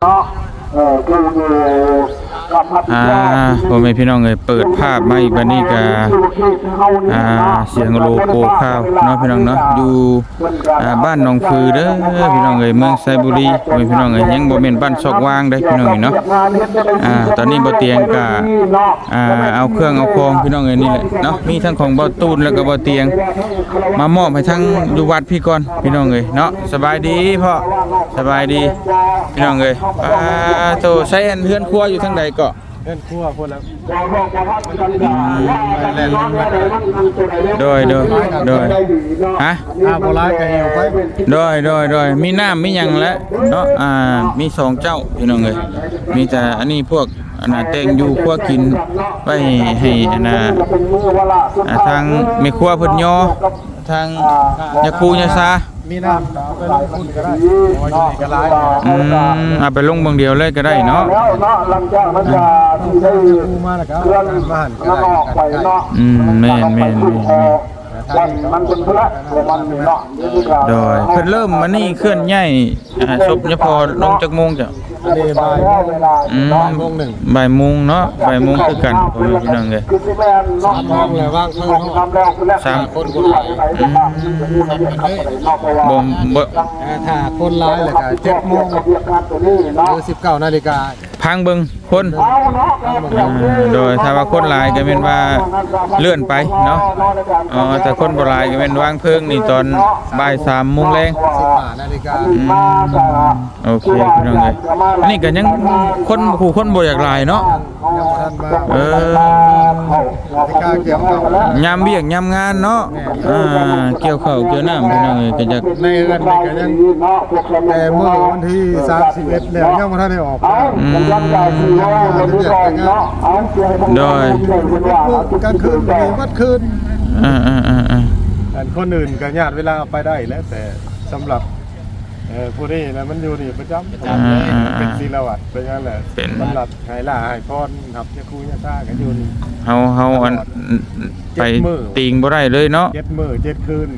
เออคื อ่าพ่อแม่พี่น้องเอ้ยเปิดภาพมาอีกบัดนี้ก็อ่าเสียงโลโก้ข้าวเนาะพี่น้องเนาะอยู่อ่าบ้านหนองคือเด้อพี่น้องเอ้ยเมืองไซบุรีพ่อแม่พี่น้องเอ้ยยังบ่แม่นบ้านซอกวางเด้พี่น้องเอ้ยเนาะอ่าตอนนี้บ่เตียงก็อ่าเอาเครื่องเอาของพี่น้องเอ้ยนี่แหละเนาะมีทั้งของบ่ตูนแล้วก็บ่เตียง มามอบให้ทั้งอยู่วัดพี่ก่อนพี่น้องเอ้ยเนาะสบายดีพ่อสบายดีพี่น้องเอ้ยอ่าโตใช้อันเฮือนครัวอยู่ทางใดก็ เล่นครั่วพวกแล้วโดยโดยโดยฮะอาโบราณก็เหี่ยวไปโดยโดยโดยมีน้ำมีหยังแล้วเนาะอ่ามีสองเจ้าพี่น้องเอ้ยมีแต่อันนี้พวกอันน่ะแตงอยู่ครัวกินไว้ให้อันน่ะอ่าทางแม่ครัวเพิ่นย่อทางยาคูยาซา มีน้ำเอาไปลงทุนก็ได้เพราะว่าอยู่นี่ก็หลายอืมเอาไปลงเบางเดียวเลยก็ได้เนาะแล้วเนาะหลังจากมันจะที่ได้กูมาแล้วก็เคลื่อนบ้านก็มันได้ออกไปเนาะอืมแม่นแม่นแม่นแม่นวันมันเป็นพระของมันเนาะโดยเพิ่นเริ่มมานี่เคลื่อนย้ายอ่าศพยพอลงจากโมงจ้ะ อันนี้บ่ายเวลาอืมโมงหนึ่งบ่ายโมงเนาะบ่ายโมงคือกันพ่อแม่พี่น้องเอ้ยคือที่แม่เนาะมองเลยว่างเพิ่งทำแล้วคือแล้วสามคนคนหลายบ่บ่ถ้าคนหลายแล้วก็เจ็ดโมงหรือสิบเก้านาฬิกาพังเบิ่งคนอ่าโดยถ้าว่าคนหลายก็แม่นว่าเลื่อนไปเนาะอ๋อแต่คนบ่หลายก็แม่นวางเพลิงนี่ตอนบ่าย3โมงแลงสิบห้านาฬิกาโอเคพี่น้องเอ้ยอันนี้ก็ยังคนผู้คนบ่อยากหลายเนาะยังบ่ทันมาเออนาฬิกาเกี่ยวกับยามเบียกยามงานเนาะอ่าเกี่ยวข้าวเกี่ยวน้ำพี่น้องเอ้ยก็จะในเรือนนี่ก็ยังแต่เมื่อวันที่31แล้วยังบ่ทันได้ออกอืมโดยกลางคืนมีวัดคืนอ่าอ่าอ่าอ่าอันคนอื่นก็ญาติเวลาไปได้แล้วแต่สำหรับเอ่อผู้นี้นะมันอยู่นี่ประจำประจำเลยเป็นศิลวัตเป็นอย่างนั้นแหละบรรลัดไห้ล่าไห้พรหับยาคูยาซ่ากันอยู่นี่เฮาเฮาอันไปติงบ่ได้เลยเนาะเจ็ดมื้อเจ็ดคืน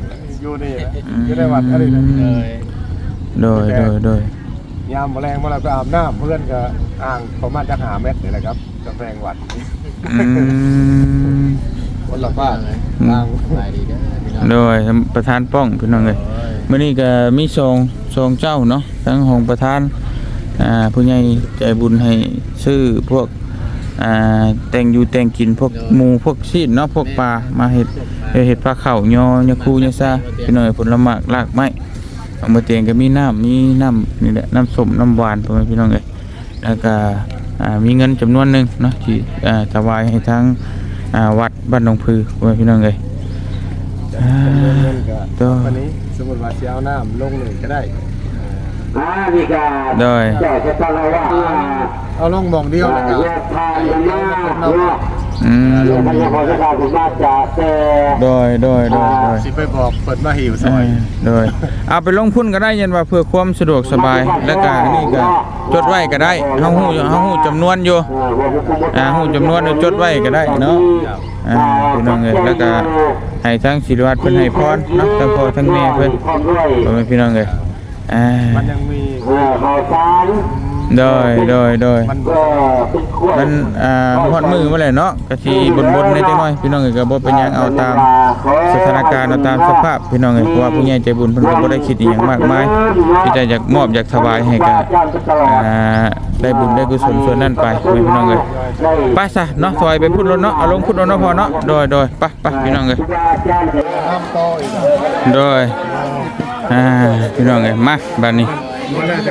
อยู่นี่นะอยู่ในวัดอะไรนะโดยโดยโดย ยามแมลงมาแล้วก็อาบน้ำเพื่อนก็อ่างประมาณจะหาเม็ดนี่แหละครับกาแฟงวัดอืมคนละบ้านเลยทางไหนดีเด้อพี่น้องโดยประธานป้องพี่น้องเอ้ยมื้อนี้ก็มีสองสองเจ้าเนาะทั้งของประธานอ่าผู้ใหญ่ใจบุญให้ซื้อพวกอ่าแต่งอยู่แต่งกินพวกหมูพวกชีสเนาะพวกปลามาเฮ็ดเฮ็ดเฮ็ดปลาข้าวยอยาคูยาซาพี่น้องเอ้ยผลไม้รากไม้ เอามาเตียงก็มีน้ำมีน้ำนี่แหละน้ำส้มน้ำหวานพ่อแม่พี่น้องเอ้ยแล้วก็อ่ามีเงินจำนวนหนึงเนาะที่อ่าถวายให้ทางอ่าวัดบ้านหนองพือพ่อแม่พี่น้องเอ้ยจำนวนเงินก็ตัววันนี้สมมติว่าสิเอาน้ำลงหนึ่งก็ได้อ่านี่ก็โดยเจ้าจะต้องว่าเอาลงหมองเดียวแล้วก็แยกทางกันมากเนาะอืมเรื่ องพยาพรสถานผมมาจากแต่โดยโดยโดยโดยสิไปบอกเปิดมาหิวซอยโดยเอาไปลงพุ่นก็ได้ยันว่าเพื่อความสะดวกสบายแล้วก็นี่ก็จดไว้ก็ได้เฮาฮู้เฮาฮู้จำนวนอยู่อ่าฮู้จำนวนแล้วจดไว้ก็ได้เนาะอ่าพี่น้องเอ้ยแล้วก็ให้ทั้งศิริวัตรเพิ่นให้พรเนาะทั้งพ่อทั้งแม่เพิ่นพ่อแม่พี่น้องเอ้ยอ่ามันยังมีข่าวสาร โดยโดยโดยมันก็เป็นขวดมันอ่าฮอดมือมาแล้วเนาะก็สิบนๆได้จังน้อยพี่น้องเอ้ยก็บ่เป็นหยังเอาตามสถานการณ์เอาตามสภาพพี่น้องเอ้ยเพราะว่าผู้ใหญ่ใจบุญเพิ่นก็บ่ได้คิดอีหยังมากมายที่จะอยากมอบอยากถวายให้กับอ่าได้บุญได้กุศลส่วนนั้นไปพี่น้องเอ้ยไปซะเนาะถอยไปพุ่นรถเนาะเอาลงพุ่นรถเนาะพอเนาะโดยโดยไปไปพี่น้องเอ้ยน้ำต่ออีกโดยอ่าพี่น้องเอ้ยมาบัดนี้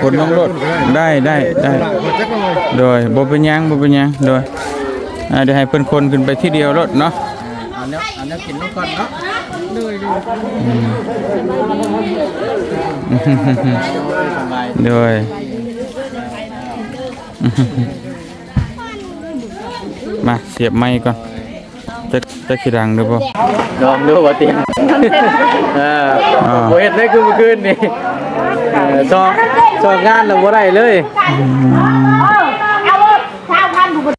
คนลงรถได้ได้ได้จักหน่อยโดยบ่เป็นหยังบ่เป็นหยังโดยอ่าเดี๋ยวให้เพิ่นคนขึ้นไปที่เดียวรถเนาะอันนี้อันนี้กินน้ำก่อนเนาะเลยดิสบายโดยมาเสียบไม้ก่อนจะจะขีดังหรือเปล่าลองดูว่าเตียงเอออ่าโบเห็ดได้คือเมื่อคืนนี่เออซองซองงานเราบ่ได้เลยเอารถชาวพันธุ์บุ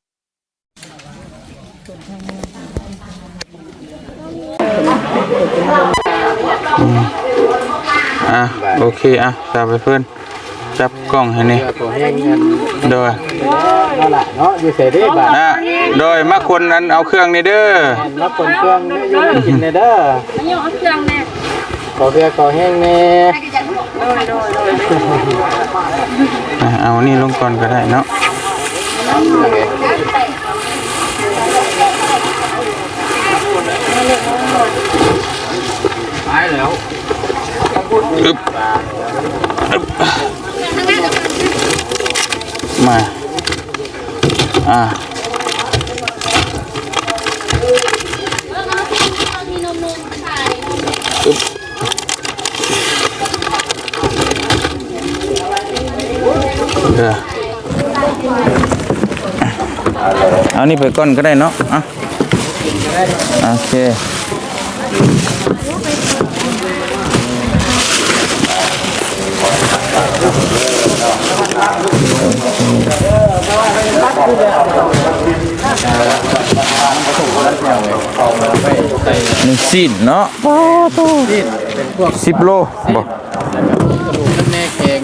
อะโอเคอะตามไปเพื่อนจับกล้องให้นี่ตัวแห้งกันโดยนั่นแหละเนาะอยู่เสยได้บาทนะโดยมาคนนั้นเอาเครื่องนี่เด้อรับคนเครื่องนี่อยู่กินในเด้อมันยังเอาเครื่องแน่ ขอเครื่องขอแห้งแน่อะเอานี่ลงก่อนก็ได้เนาะอึ๊บอึ๊บมา อ่า เออเอานี่ไปก้อนก็ได้เนาะอะโอเคหนึ่งซีนเนาะเป็นพวกสิบโลบอกกระดูกแม่แข็ง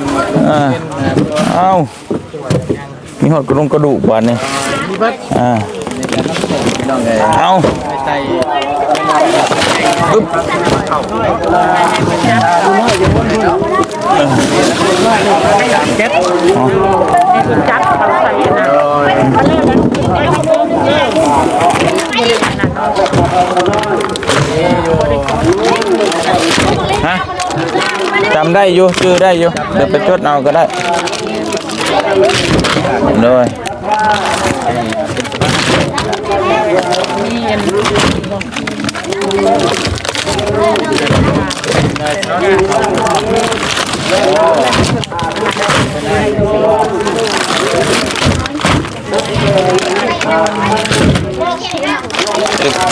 อ่า เอามีหอดกระดูกกระดูกบานนี่มีบัดอ่าในการรับส่งพี่น้องเลยเอาไปใส่อึ๊บเก็ตอ๋อจับเขาใส่นะมันเล่นแล้วกินได้ไม่ได้ขนาดนั้นฮะจำได้อยู่ชื่อได้อยู่เดี๋ยวไปจดเอาก็ได้ โดย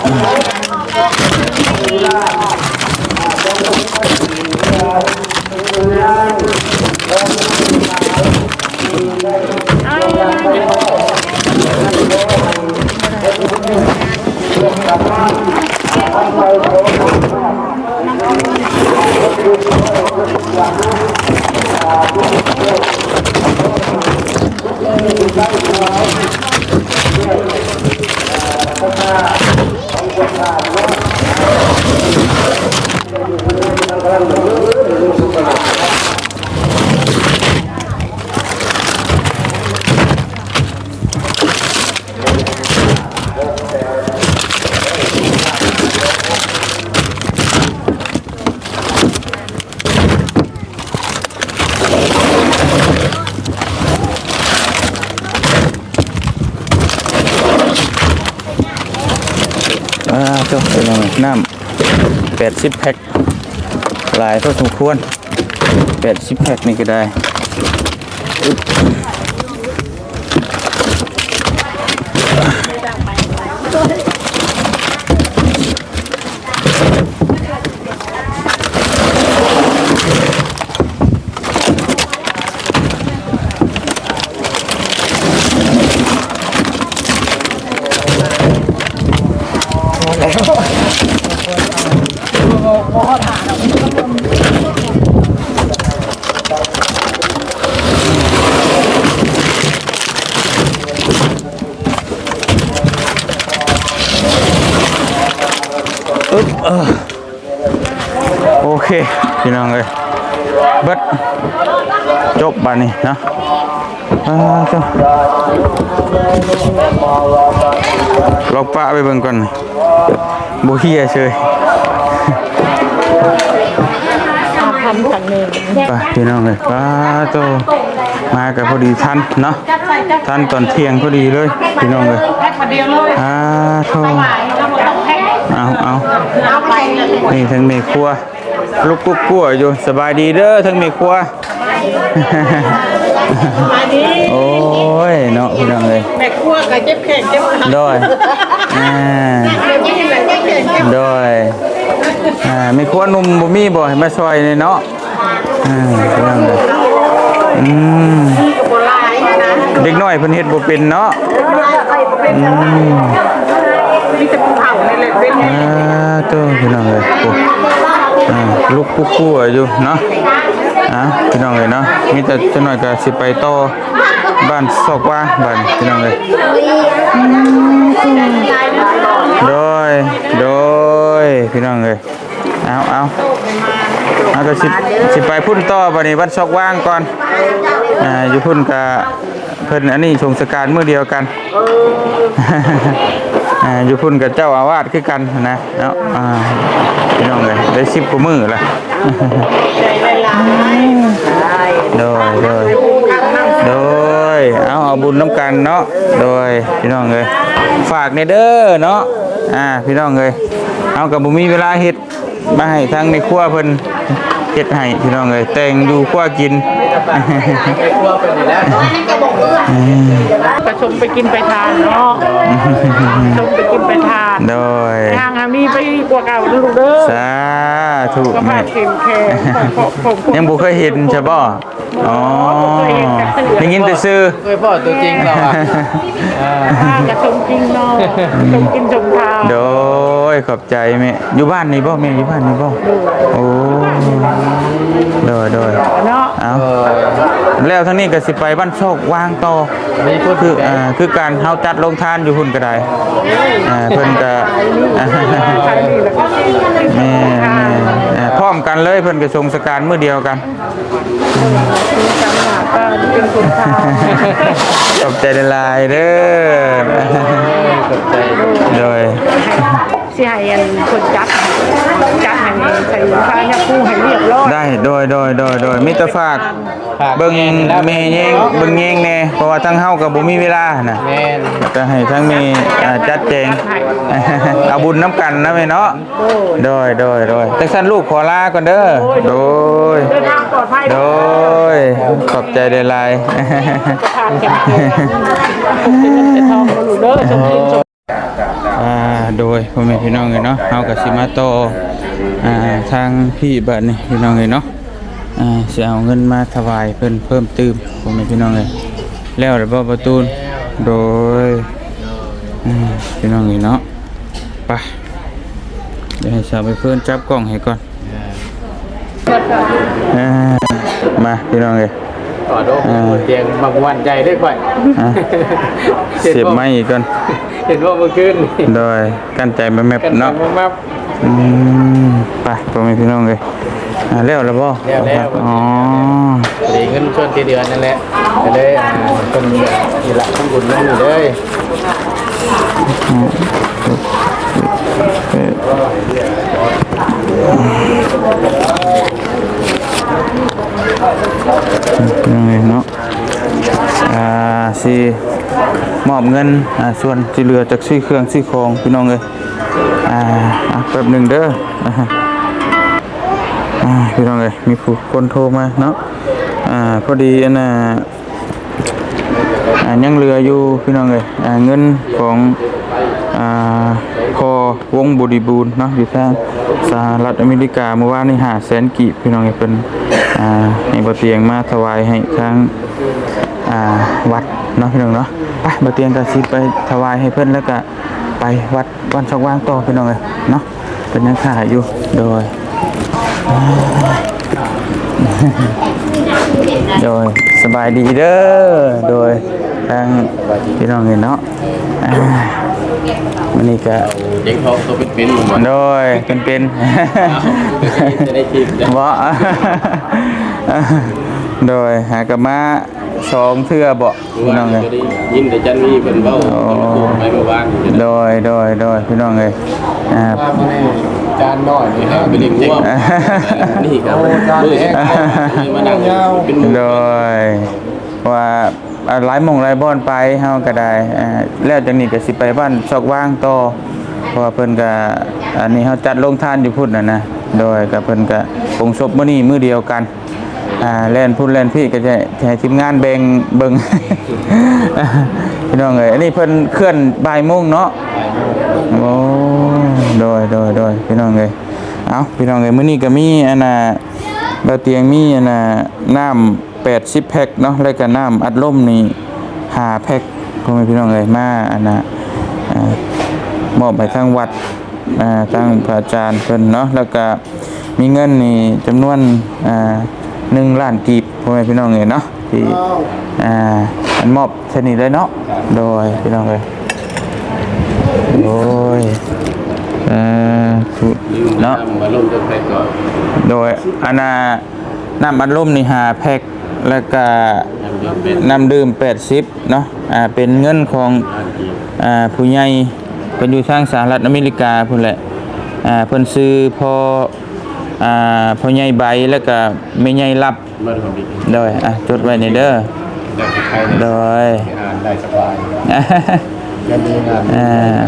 อ่ สิบแพ็คหลายพอสมควรแปดสิบแพ็คนี่ก็ได้ อึ๊บเออโอเค พี่น้องเลยเบิดจบบานนี้นะอ่าเจ้าลองปะไปเบิ่งก่อนบ่เฮียเฉยทำขันเองไปพี่น้องเลยป้าโตมากับพอดีทันเนาะทันตอนเที่ยงพอดีเลย พี่น้องเลยแพ็คมาเดียวเลยอ่าโท เอาเอาเอาไปเลยนี่ทั้งเมครัว ลูกกุ๊กกัวอยู่สบายดีเด้อทั้งเมครัวโอ้ยเนาะพี่น้องเลยแม่ครัวกับเจ็บแขนเจ็บขาโดยอ่าโดยอ่ามีครัวหนุ่มบ่มีบ่ให้มาซอยเลยเนาะอ่าพี่น้องเลยอืมโบราณนะเด็กน้อยเพิ่นเฮ็ดบ่เป็นเนาะอืม มีแต่ภูเขาในเลยเป็นอ่าตัวพี่น้องเลยโอ้อ่าลูกกุ๊กกัวอยู่เนาะอะพี่น้องเลยเนาะมีแต่จังหน่อยก็สิไปต่อบ้านซอกว่างบ้านพี่น้องเลยโดยโดยพี่น้องเลยเอาเอาเอาก็สิสิไปพุ่นต่อบัดนี้บ้านซอกว่างก่อนอ่าอยู่พุ่นกับเพิ่นอันนี้ชงสการเมื้อเดียวกัน อ่าอยู่พุ่นกับเจ้าอาวาสคือกันนะเนาะอ่าพี่น้องเลยได้10กว่ามื้อละโดยโดยโดยเอาเอาบุญน้ำกันเนาะโดยพี่น้องเลยฝากในเด้อเนาะอ่าพี่น้องเลยเอากับบุมีเวลาเฮ็ดมาให้ทั้งในครัวเพิ่นเฮ็ดให้พี่น้องเลยแต่งดูครัวกินประ ชมไปกินไปทานเนาะชมไปกินไปทาน โดย ทางอามีไปกว่าเก่าลูกเด้อสาธุก็มาแม่เข็มแข็งผมผมยังบ่เคยเห็นใช่บ่อ๋อได้ยินแต่ชื่อเคยพ่อตัวจริงเราอะอ่าข้ากระชมกินเนาะชมกินชมทานโดยขอบใจแม่อยู่บ้านนี่บ่แม่อยู่บ้านนี่บ่โอ้โดยโดยเนาะ เอาแล้วทั้งนี้ก็สิไปบ้านโชควางต่อมีพูดคืออ่าคือการเฮาจัดลงทานอยู่หุ่นก็ได้อ่าเพิ่นก็อ่าใครนี่แล้วก็แม่แม่อ่พร้อมกันเลยเพิ่นกระทรวงสการเมื่อเดียวกัน จังหวะก็เป็นคนทานขอบใจหลายๆเด้อขอบใจโดย สิให้อันคนจับจับให้ใส่ผ้าเนี่ยคู่ให้เรียบร้อยได้โดยโดยโดยโดยมิตรฝากฝากเบิ่งแม่แยงเบิ่งแยงแน่เพราะว่าทั้งเฮาก็บ่มีเวลาน่ะแม่นก็ให้ทั้งมีอ่าจัดแจงเอาบุญน้ำกันนะแม่เนาะโดยโดยโดยจักสันลูกขอลาก่อนเด้อโดยเดินทางปลอดภัยโดยขอบใจหลายทานเข็มแข็งเป็นเงินเป็นทองก็ลูกเด้อชมกินชมๆอ่า โดยพ่อแม่พี่น้องเอ้ยเนาะเฮาก็สิมาต่ออ่าทางพี่บัดนี้พี่น้องเอ้ยเนาะอ่าสิเอาเงินมาถวายเพิ่นเพิ่มเติมพ่อแม่พี่น้องเอ้ยแล้วหรือบ่ประตูนโดยอืมพี่น้องเอ้ยเนาะไปเดี๋ยวให้สาวไปเพิ่นจับกล้องให้ก่อนอ่ามาพี่น้องเลยขอโทษเตียงบางวันใจได้ก่อยอะเสียบไม้อีกก่อน เห็นว่าเมื่อคืนโดยกั้นใจแมบกันๆเนาะมาอืมไปพ่อแม่พี่น้องเลยอ่าแล้วแล้วบ่แล้วแล้ว อ๋อดีเงินชวนที่เดือนนั่นแหละก็เลยอ่าคนนี่ละต้องบุญนั่นอยู่เลยพี่น้องเลยเนาะอ่าสิ มอบเงินอ่าส่วนที่เหลือจากซื้อเครื่องซื้อของพี่น้องเลยอ่าอะแป๊บหนึ่งเด้ออ่าพี่น้องเลยมีผู้คนโทรมาเนาะอ่าพอดีอันน่ะอ่ายังเหลืออยู่พี่น้องเลยอ่าเงินของอ่าพอวงบริบูรณ์เนาะอยู่ทางสหรัฐอเมริกาเมื่อวานนี้หาแสนกีบพี่น้องเลยเป็นอ่าให้บะเตียงมาถวายให้ทางอ่าวัด เนาะพี่น้องเนาะไปบะเตียงก็สิไปถวายให้เพิ่นแล้วก็ไปวัดวันชอกว่างต่อพี่น้องเลยเนาะเป็นยังขาอยู่โดยโดยสบายดีเด้อโดยทางพี่น้องเห็นเนาะอ่ามันนี่ก็เด็กเขาตัวเป็นๆหมดโดยเป็นเป็นจะได้ทีมจะบ่ โดยหากลับมาสองเทื่อบ่พี่น้องเลยยินแต่จันนี่เป็นเบ้าไปเมื่อวานโดยโดยโดยพี่น้องเลยอ่าจานน้อยนี่ฮะเป็นด็กง่วงนี่ครับมือมานั่งเป็นโดยว่าหลายมองหลายบ่อนไปเฮาก็ได้อ่าแล้วจากนี้ก็สิไปบ้านซอกว่างต่อเพราะว่าเพิ่นก็อันนี้เฮาจัดโรงทานอยู่พุ่นน่ะนะโดยก็เพิ่นก็คงศพมื้อนี้มื้อเดียวกัน อ่าแล่นพุ่นแล่นพี่ก็จะให้ทีมงานแบ่งเบิ่ง พี่น้องเอ้ยอันนี้เพิ่นเคลื่อนบ่ายโมงเนาะโอ้โดยโดยโดยพี่น้องเอ้ยเอาพี่น้องเอ้ยมื้อนี้ก็มีอันน่ะบาเตียงมีอันน่ะน้ำ80แพ็คเนาะแล้วก็น้ำอัดลมนี่5แพ็คพ่อแม่พี่น้องเอ้ยมาอันน่ะอ่ามอบให้ทางวัดอ่าทางพระอาจารย์เพิ่นเนาะแล้วก็มีเงินนี่จำนวนอ่า หนึ่งล้านกีบพ่อแม่พี่น้องเลยเนาะที่อ่าอันมอบชนิดเลยเนาะโดยพี่น้องเลยโอ้ยเอ่อสุดเนาะมาลงจะไปก่อนโดยอันน่ะน้ำอัดลมนี่หาแพ็คแล้วก็น้ำเดือดเป็นน้ำดื่ม80เนาะอ่าเป็นเงินของล้านกีบอ่าผู้ใหญ่เป็นอยู่ทางสหรัฐอเมริกาพุ่นแหละอ่าเพิ่นซื้อพอ อ่าพ่อใหญ่ใบแล้วก็แม่ใหญ่รับมาทำอีกโดยอะจดไว้ในเด้อแต่สุดท้ายโดเนี่ยยอ่านได้สบายยังดีงานอ่า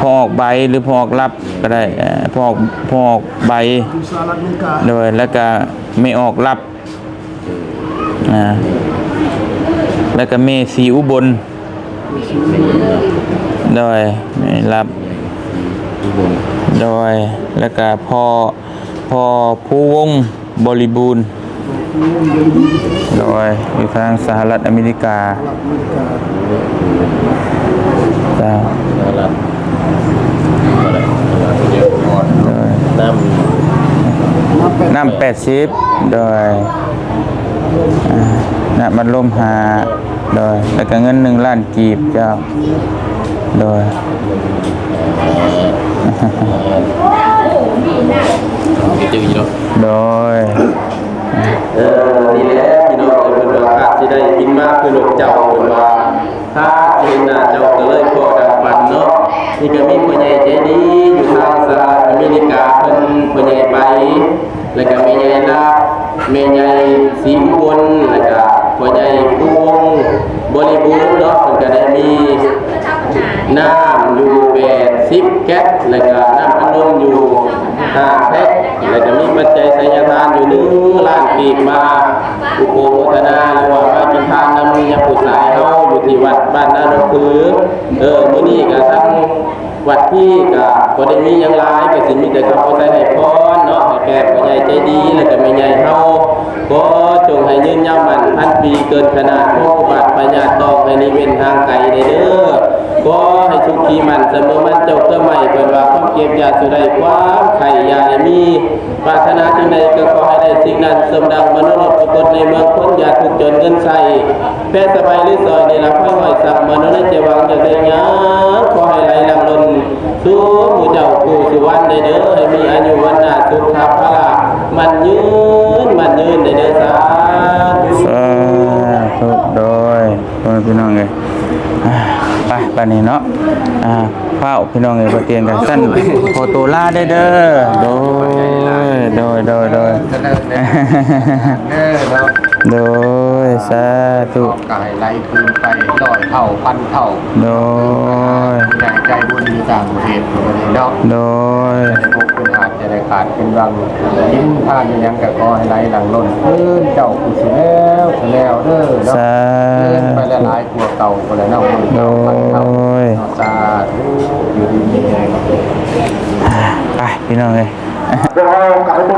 พอออกใบหรือพอออกรับก็ได้อ่าพอออกพอออกใบโดยแล้วก็ไม่ออกรับอ่าแล้วก็เมสีอุบลโดยไม่รับ โดยแล้วก็พอพอผู้วงบริบูรณ์โดยอยู่ทางสหรัฐอเมริกาจ้านะครับอะไรเดี๋ยวก่อนโดยน้ำน้ำแปดสิบโดยอ่าน้ำมันลมหาโดยแล้วก็เงินหนึ่งล้านกีบเจ้า โดยก็จืดอยู่โดยเออนี่แหละพี่น้องเอ้ยเพิ่นว่าข้าสิได้กินมากคือลูกเจ้าเพิ่นว่าถ้าเห็นน้าเจ้าก็เลยขอดังปันเนาะนี่ก็มีผู้ใหญ่ใจดีอยู่ทางสหรัฐอเมริกาเพิ่นผู้ใหญ่ไป แล้วก็ม่ใหญ่ลาบม่ใหญ่สีอุบลแล้วก็ผู้ใหญ่ผู้วงบริบูรณ์เนาะเพิ่นก็ได้มี น้ำอยู่แปดสิบแก๊สแล้วก็น้ำอัดลมอยู่ห้าแพ็คแล้ว ก็มีปัจจัยไสยทานอยู่หนึ่งล้านกีบมาอุโภคนาหรือว่ามาเป็นทานนำมียาผู้สายเฮาอยู่ที่วัดบ้านนาดงคือเออมื้อนี้ก็ทั้งวัดที่ก็บ่ได้มีหยังหลายก็สิมีแต่คำขอใส่ให้พรเนาะให้แก่ผู้ใหญ่ใจดีแล้วก็แม่ใหญ่เฮาก็จงให้ยืนยาวมันพันปีเกินขนาดโมบัติปัญญาตองให้นิเวนทางไกลได้เด้อ ก็ให้สุขีมันเสมอมันเจ้าเสมัยเปิดว่าความเก็บยาสุใดความไข่ยาได้มีปรารถนาที่ใดก็ขอให้ได้สิ่งนั้นสมดังมโนุษย์ปรากฏในเมืองพ้นยาทุกจนเงินใส่แพทย์สบายหรือซอยในรับให้ไหวสักมนุษย์ในจะวางจะได้ยาขอให้ไหลหลังลนสู้ผู้เจ้าผู้สุวรรณได้เด้อให้มีอายุวันนาสุขภาพละมันยืนมันยืนได้เด้อสาธุสาธุโด พ่อแม่พี่น้องเลยอ่าไปไปนี่เนาะอ่าเฝ้าพี่น้องเลยบ่เตียงกันสั้นขอตัวลาได้เด้อโดยโดยโดยโดยเออเนาะโดยสาธุกายไล่คืนไปร้อยเท่าพันเท่าโดยใหญ่ใจบุญมีต่างประเทศตัวนี้เนาะโดย จะได้พบคุณอาจจะได้ขาดเป็นรังยิ้มทานอยังกับกอให้ไหลหลังล้นขึ้นเจ้ากุศลแล้วสุแล้วเด้อเนาะสาเลื่อนไปละลายกลัวเก่าไปแล้วเนาะมือเก่าพันเท่าโอ้ยเนาะสาธุอยู่ดีมีแรงไปพี่น้องเลย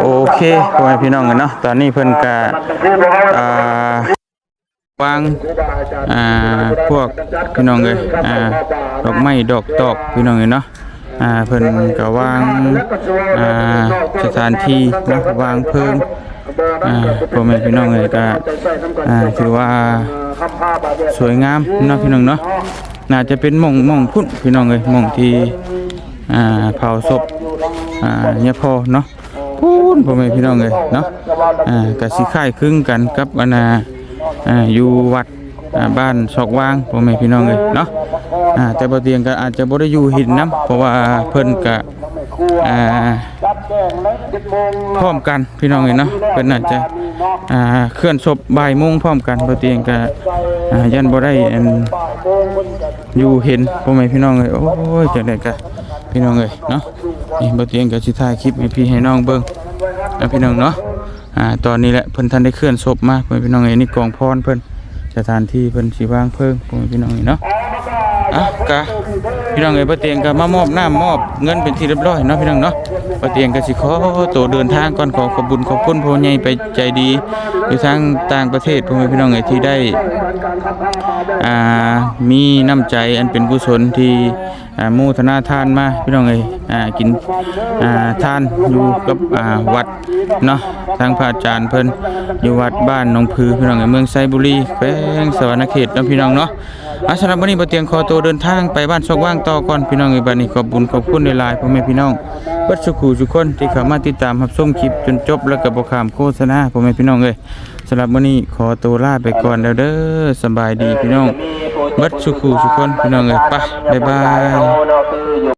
โอเคพ่อแม่พี่น้องกันเนาะตอนนี้เพิ่นก็อ่าวางอ่าพวกพี่น้องเลยอ่าดอกไม้ดอกตอกพี่น้องเลยเนาะ อ่าเพิ่นก็วางอ่าสถานที่เนาะวางเพิ่มอ่าพ่อแม่พี่น้องเลยก็อ่าถือว่าสวยงามเนาะพี่น้องเนาะน่าจะเป็นหม่องหม่องพุ่นพี่น้องเลยหม่องที่อ่าเผาศพอ่าเนี่ยพอเนาะพูนพ่อแม่พี่น้องเลยเนาะอ่าก็สิคล้ายคลึงกันกับอันน่ะอ่าอยู่วัด บ้านศอกวางพ่อแม่พี่น้องเลยเนาะอ่าแต่บ่เตียงก็อาจจะบ่ได้อยู่หินน้ำเพราะว่าเพิ่นก็อ่าพร้อมกันพี่น้องเลยเนาะเพิ่นอาจจะอ่าเคลื่อนศพบ่ายโมงพร้อมกันบ่เตียงก็อ่ายันบ่ได้อยู่เห็นพ่อแม่พี่น้องเลยโอ้ยจังได๋ก็พี่น้องเลยเนาะนี่บ่เตียงก็สิถ่ายคลิปให้พี่ให้น้องเบิ่งนะพี่น้องเนาะอ่าตอนนี้แหละเพิ่นท่านได้เคลื่อนศพมาเพิ่นพี่น้องเอ้ยนี่กองพรเพิ่น สถานที่เพิ่นสิวางเพลิงเพิ่นพี่น้องนี่เนาะอะกะพี่น้องเอ้ยบ่เตียงก็มามอบน้ามอบเงินเป็นที่เรียบร้อยเนาะพี่น้องเนาะ บ่เตียงก็สิขอตัวเดินทางก่อนขอขอบุญขอบคุณผู้ใหญ่ไปใจดีอยู่ทางต่างประเทศพ่อแม่พี่น้องเอ้ที่ได้อ่ามีน้ำใจอันเป็นกุศลที่อ่ามู่ธนาทานมาพี่น้องเอ้อ่ากินอ่าทานอยู่กับอ่าวัดเนาะทางพระอาจารย์เพิ่นอยู่วัดบ้านหนองพือพี่น้องเอ้เมืองไซบุรีแขวงสวรรณเขตเนาะพี่น้องเนาะ อาสำหรับวันนี้บ่เตียงขอตัวเดินทางไปบ้านซอกว่างต่อก่อนพี่น้องเอ้ยบันนี้ขอบคุญขอบคุณในลายพ่อแม่พี่น้องบัดสุขูทุกคนที่เข้ามาติดตามรับชมคลิปจนจบแล้วก็บ่ข้ามโฆษณาพ่อแม่พี่น้องเอ้ยสำหรับวันนี้ขอตัวลาไปก่อนแล้วเด้อสบายดีพี่น้องบัดสุขูทุกคนพี่น้องเอ้ยไปบ๊ายบาย